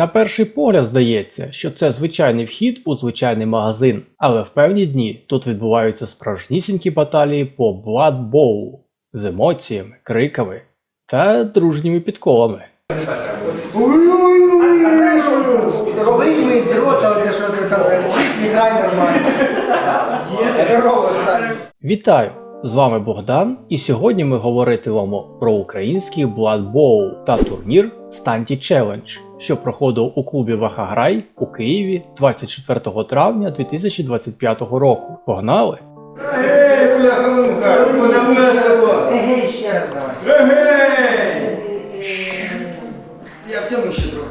На перший погляд здається, що це звичайний вхід у звичайний магазин, але в певні дні тут відбуваються справжнісінькі баталії по Blood Bowl з емоціями, криками та дружніми підколами. Вітаю! З вами Богдан, і сьогодні ми говоритимемо про український Blood Bowl та турнір Станті Challenge, що проходив у клубі Вахаграй у Києві 24 травня 2025 року. Погнали! Я втягну ще трохи.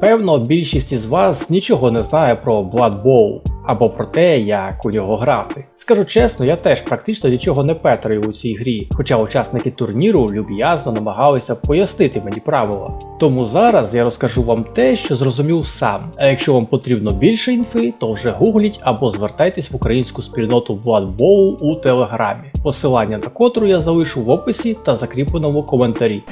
Певно, більшість із вас нічого не знає про Blood Bowl або про те, як у нього грати. Скажу чесно, я теж практично нічого не петрую у цій грі, хоча учасники турніру люб'язно намагалися пояснити мені правила. Тому зараз я розкажу вам те, що зрозумів сам. А якщо вам потрібно більше інфи, то вже гугліть або звертайтесь в українську спільноту Blood Bowl у телеграмі, посилання на котру я залишу в описі та закріпленому коментарі.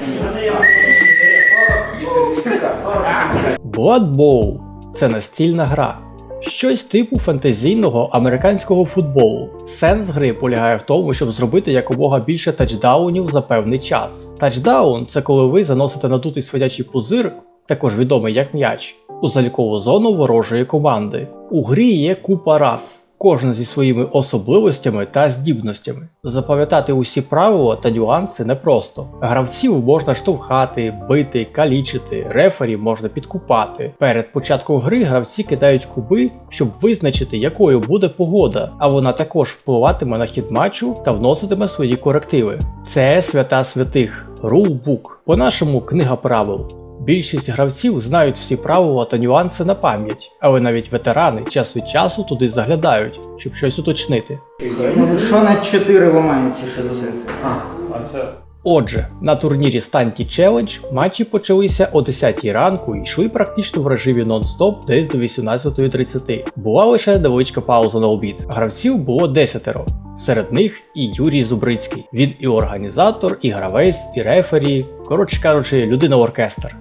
Blood Bowl – це настільна гра. Щось типу фантазійного американського футболу. Сенс гри полягає в тому, щоб зробити якомога більше тачдаунів за певний час. Тачдаун це коли ви заносите надутий свинячий пузир, також відомий як м'яч, у залікову зону ворожої команди. У грі є купа раз, кожна зі своїми особливостями та здібностями. Запам'ятати усі правила та нюанси непросто. Гравців можна штовхати, бити, калічити, рефері можна підкупати. Перед початком гри гравці кидають куби, щоб визначити, якою буде погода, а вона також впливатиме на хід матчу та вноситиме свої корективи. Це свята святих, рулбук, по-нашому книга правил. Більшість гравців знають всі правила та нюанси на пам'ять, але навіть ветерани час від часу туди заглядають, щоб щось уточнити. Ну, що на 4 ламається ще це? Отже, на турнірі Станті Challenge матчі почалися о 10 ранку і йшли практично в режимі нон-стоп десь до 18.30. Була лише невеличка пауза на обід. Гравців було 10. Серед них і Юрій Зубрицький. Він і організатор, і гравець, і рефері. Коротше кажучи, людина оркестр.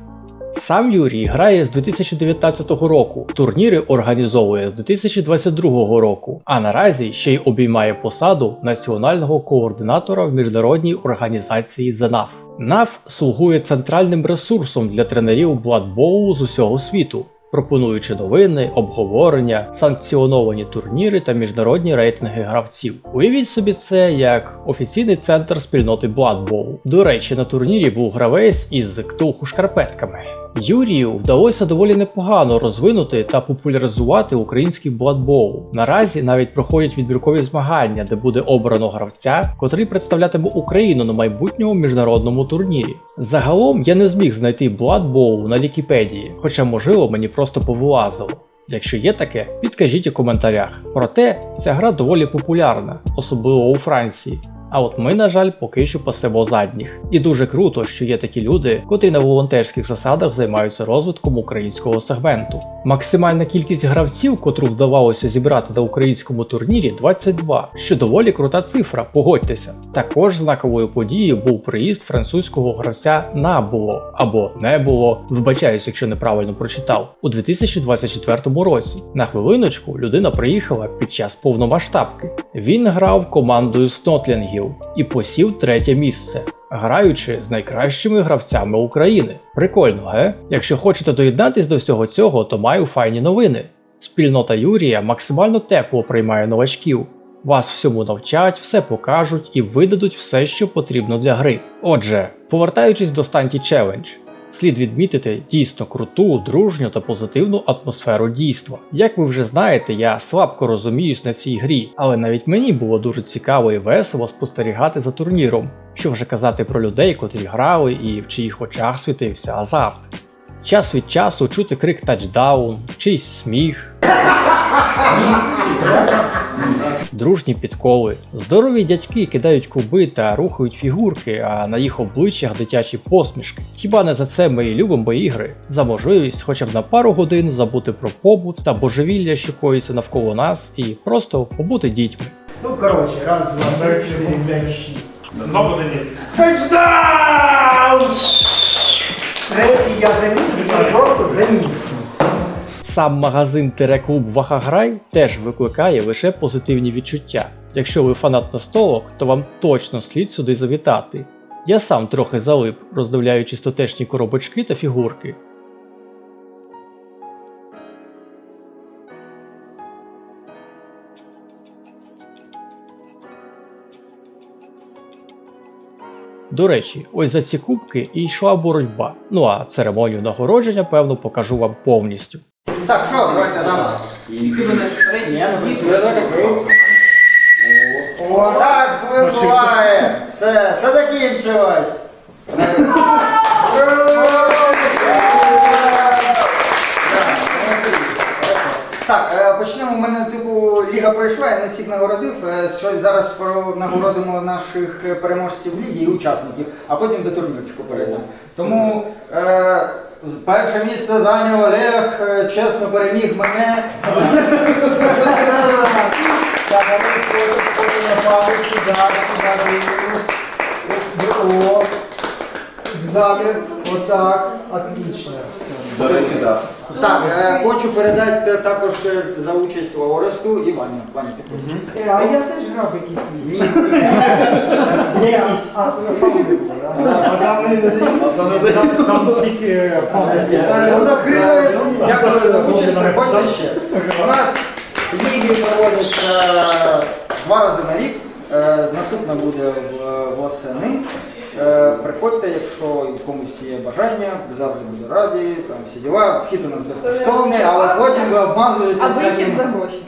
Сам Юрій грає з 2019 року, турніри організовує з 2022 року, а наразі ще й обіймає посаду національного координатора в міжнародній організації ЗНАФ. НАФ слугує центральним ресурсом для тренерів бладболу з усього світу, пропонуючи новини, обговорення, санкціоновані турніри та міжнародні рейтинги гравців. Уявіть собі це як офіційний центр спільноти Bowl. До речі, на турнірі був гравець із ктулху шкарпетками. Юрію вдалося доволі непогано розвинути та популяризувати український Bowl. Наразі навіть проходять відбіркові змагання, де буде обрано гравця, котрий представлятиме Україну на майбутньому міжнародному турнірі. Загалом я не зміг знайти Bowl на Вікіпедії, хоча можливо мені просто повилазило. Якщо є таке, підкажіть у коментарях. Проте ця гра доволі популярна, особливо у Франції. А от ми, на жаль, поки що пасемо задніх. І дуже круто, що є такі люди, котрі на волонтерських засадах займаються розвитком українського сегменту. Максимальна кількість гравців, котру вдавалося зібрати на українському турнірі 22, що доволі крута цифра, погодьтеся. Також знаковою подією був приїзд французького гравця Набуло або не було, вибачаюсь, якщо неправильно прочитав, у 2024 році. На хвилиночку людина приїхала під час повномасштабки. Він грав командою Снотлінгів і посів третє місце, граючи з найкращими гравцями України. Прикольно, ге? Якщо хочете доєднатись до всього цього, то маю файні новини. Спільнота Юрія максимально тепло приймає новачків. Вас всьому навчать, все покажуть і видадуть все, що потрібно для гри. Отже, повертаючись до Станті Challenge, слід відмітити дійсно круту, дружню та позитивну атмосферу дійства. Як ви вже знаєте, я слабко розуміюсь на цій грі, але навіть мені було дуже цікаво і весело спостерігати за турніром, що вже казати про людей, котрі грали і в чиїх очах світився азарт. Час від часу чути крик тачдаун, чийсь сміх. Дружні підколи. Здорові дядьки кидають куби та рухають фігурки, а на їх обличчях дитячі посмішки. Хіба не за це ми і любимо ігри? За можливість хоча б на пару годин забути про побут та божевілля, що коїться навколо нас, і просто побути дітьми. Ну, коротше, раз, два, три, чотири, п'ять, шість. Знову Денис. Тачдаун! Третій я заніс, він просто заніс. Сам магазин Тереклуб Вахаграй теж викликає лише позитивні відчуття. Якщо ви фанат настолок, то вам точно слід сюди завітати. Я сам трохи залип, роздивляючи стотечні коробочки та фігурки. До речі, ось за ці кубки і йшла боротьба. Ну а церемонію нагородження, певно, покажу вам повністю. Так, що, давайте нам. О, так буває. Все, все закінчилось. Так, е, почнемо. У мене типу ліга пройшла, я не всіх нагородив. Е, Що зараз нагородимо наших переможців ліги і учасників, а потім до турнірчику перейдемо. Тому е, перше місце зайняв Олег, е, чесно переміг мене. Замір, отак, отлично. До речі, так. Так, е, хочу передати також е, за участь Оресту і Ваню. Ваня, підписуй. А я теж грав якісь Ні. Ні, а там не. Там тільки Е, Воно хрило. Дякую за участь, приходьте ще. У нас ліги проводяться два рази на рік. Е, Наступна буде в- восени. Е, Приходьте, якщо комусь є бажання, завжди буду раді, там всі діла. Вхід у нас безкоштовний, але потім ви обмазуєте А вихід за гроші.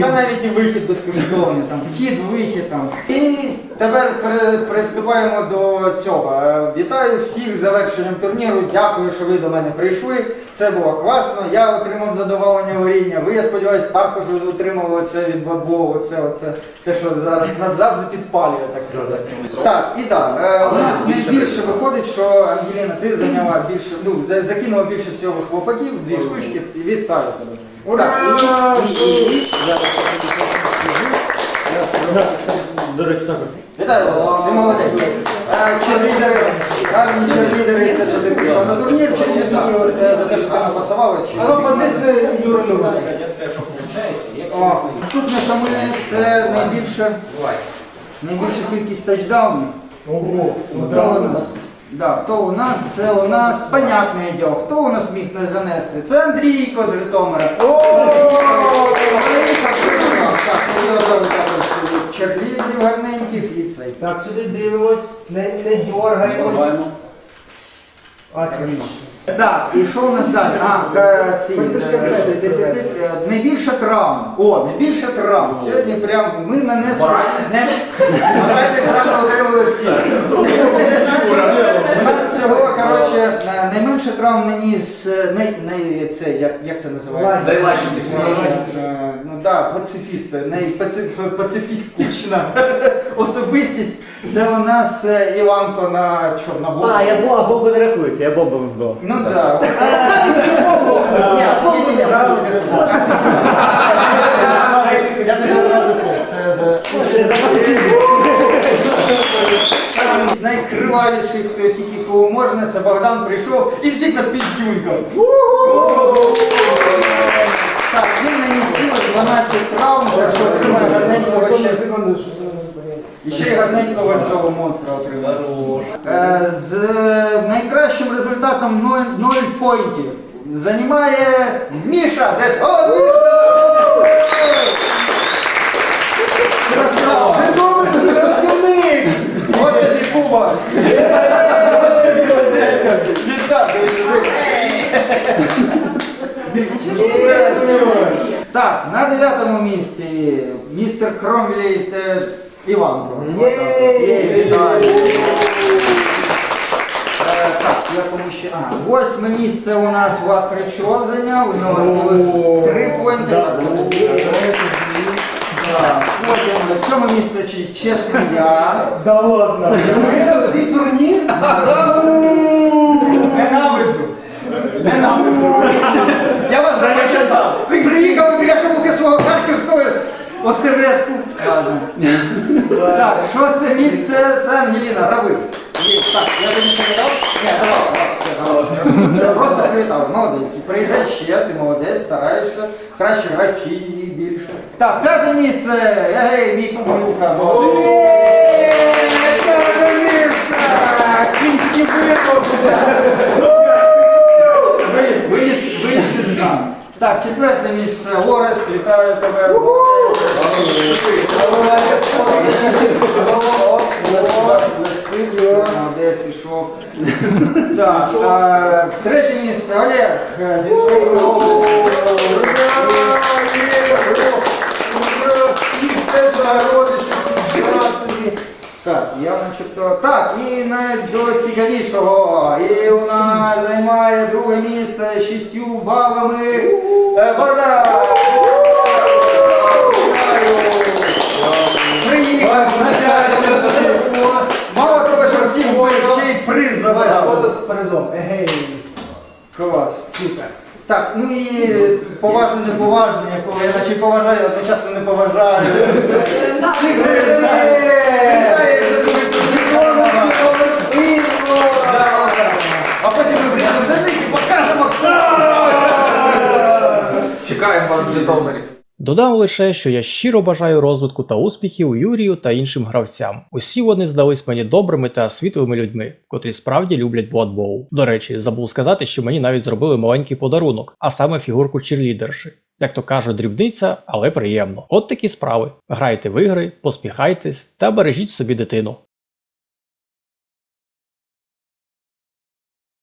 Та навіть і вихід безкоштовний, там вхід, вихід там. І тепер приступаємо до цього. Е, Вітаю всіх з завершенням турніру. Дякую, що ви до мене прийшли. Це було класно. Я отримав задоволення горіння. Ви, я сподіваюся, також отримали це від бабу, оце, оце те, що зараз нас завжди підпалює, так сказати. Так, і так, е, у нас найбільше виходить, що Ангеліна, ти зайняла більше, ну, закинула більше всього хлопаків, дві штучки. Вітаю тебе. Так, і, і, і, і, зараз я. До речі, так. Вітаю, ти молодець. Черлідери, гарні черлідери, це що ти прийшов на турнір, чи ні, за те, що ти напасував. чи- А ну подисни Юру О, Наступне, що ми, це найбільше, найбільша кількість тачдаунів. Ого? Да, хто у нас? Це у нас понятне діло. Хто у нас міг не занести? Це Андрійко з Житомира. О, черлідерів гарненьких і цей. Так, сюди дивимось, не, не дергаємось. Отлично. Так, і що у нас далі? А, ка- ці, е, ти- е, найбільше травм. О, найбільше травм. Сьогодні прям ми нанесли. Не, моральні травми отримали всі. У нас всього, коротше, е, найменше травм наніс, е, най, най, це, як, як це називається? Е, Ну так, пацифіст, найпацифістична особистість. Це у нас е, Іванко на чорнобок. А, я Бога, Богу не рахується, я здох. Ну так. Ні, ні, ні. Я тобі одразу це. Це з найкривавіших, хто тільки кого можна, це Богдан прийшов і всіх на піздюлькав. Так, він наніс 12 травм, так що отримає гарненького ще. Секунду, що це І ще й гарненького цього монстра отримав. Е, З найкращим результатом 0, 0 поінтів займає Міша. Де- О, Міша! Красава! Житомирський працівник! От тобі! Так, на дев'ятому місці містер Кромвілі Іванко. Вітаю. Е, Так, я кому ще. Ага, восьме місце у нас Влад Кричов зайняв, у нього цілих три поінти. Так, Потім на сьоме місце чи- чесно я. Да ладно. Виграв цей турнір? Ненавиджу. Ненавиджу. Я вас запам'ятав. Ти приїхав біля кабуки свого харківського осередку. Так, шосте місце це Ангеліна Рави. Так, я тобі ще не дав? Ні, давай, все, давай. Все, просто привітав, молодець. Приїжджай ще, ти молодець, стараєшся. Краще грай, вчи її більше. Так, п'яте місце. Егей, мій. Молодець. П'яте місце. Кінці вирвався. Виїзд, виїзд, виїзд із нами. Так, четверте місце. Орес, вітаю тебе. Молодець, пішов. Так, третє місце. Олег е, зі своїм. Всіх теж нагороди. Так, я начебто. Так, і найдоцікавішого. І у нас займає друге місце з шістю балами. Е, Богдан! Приїхав на. Мало того, що всім бою ще й приз забрав. Фото з призом. Егей. Клас, супер. Так, ну і поважно неповажно, якого я наче поважаю, одночасно не поважаю. Чекаємо вас в Житомирі. Додам лише, що я щиро бажаю розвитку та успіхів Юрію та іншим гравцям. Усі вони здались мені добрими та світлими людьми, котрі справді люблять Blood. До речі, забув сказати, що мені навіть зробили маленький подарунок, а саме фігурку черлідерші. Як то кажуть, дрібниця, але приємно. От такі справи. Грайте в ігри, поспіхайтесь та бережіть собі дитину.